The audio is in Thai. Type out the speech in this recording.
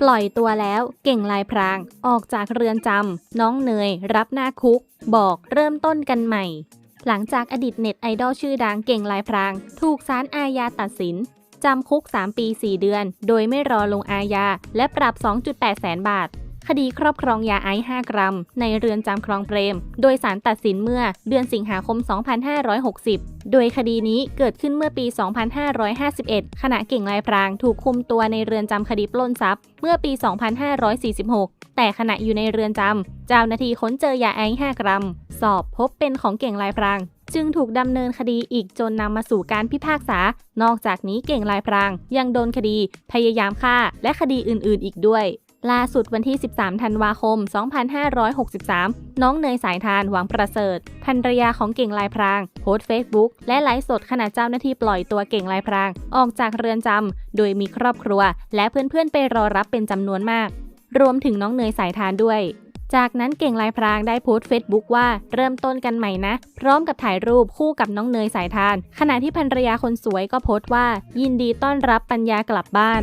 ปล่อยตัวแล้วเก่งลายพราง ออกจากเรือนจำน้องเนย รับหน้าคุก บอกเริ่มต้นกันใหม่ หลังจากอดีตเน็ตไอดอลชื่อดังเก่งลายพราง ถูกศาลอาญาตัดสินจำคุก 3 ปี 4 เดือน โดยไม่รอลงอาญาและปรับ 2.8 แสนบาท คดีครอบครองยาไอซ์5กรัม ในเรือนจำคลองเปรม โดยสารตัดสินเมื่อเดือนสิงหาคม 2560 โดยคดีนี้เกิดขึ้นเมื่อปี 2551 ขณะเก่งลายพรางถูกคุมตัวในเรือนจำคดีปล้นทรัพย์ เมื่อปี 2546 แต่ขณะอยู่ในเรือนจำเจ้าหน้าที่ค้นเจอยาไอซ์5กรัม สอบพบเป็นของเก่งลายพรางจึงถูกดำเนินคดีอีกจนนำมาสู่การพิพากษา นอกจากนี้เก่งลายพราง ยังโดนคดี พยายามฆ่า และคดีอื่น ๆ อีกด้วย ล่าสุดวันที่ 13 ธันวาคม 2563 น้องเนยสายทานหวังประเสริฐภรรยาของเก่งลายพราง โพสต์เฟซบุ๊กและไลฟ์สดขณะเจ้าหน้าที่ปล่อยตัวเก่งลายพราง ออกจากเรือนจำ โดยมีครอบครัว และเพื่อนๆไปรอรับเป็นจำนวนมาก รวมถึงน้องเนยสายทานด้วยจากนั้นเก่งลายพรางได้โพสต์เฟซบุ๊กว่าเริ่มต้นกันใหม่นะ พร้อมกับถ่ายรูปคู่กับน้องเนยสายทาน ขณะที่ภรรยาคนสวยก็โพสต์ว่า ยินดีต้อนรับปัญญากลับบ้าน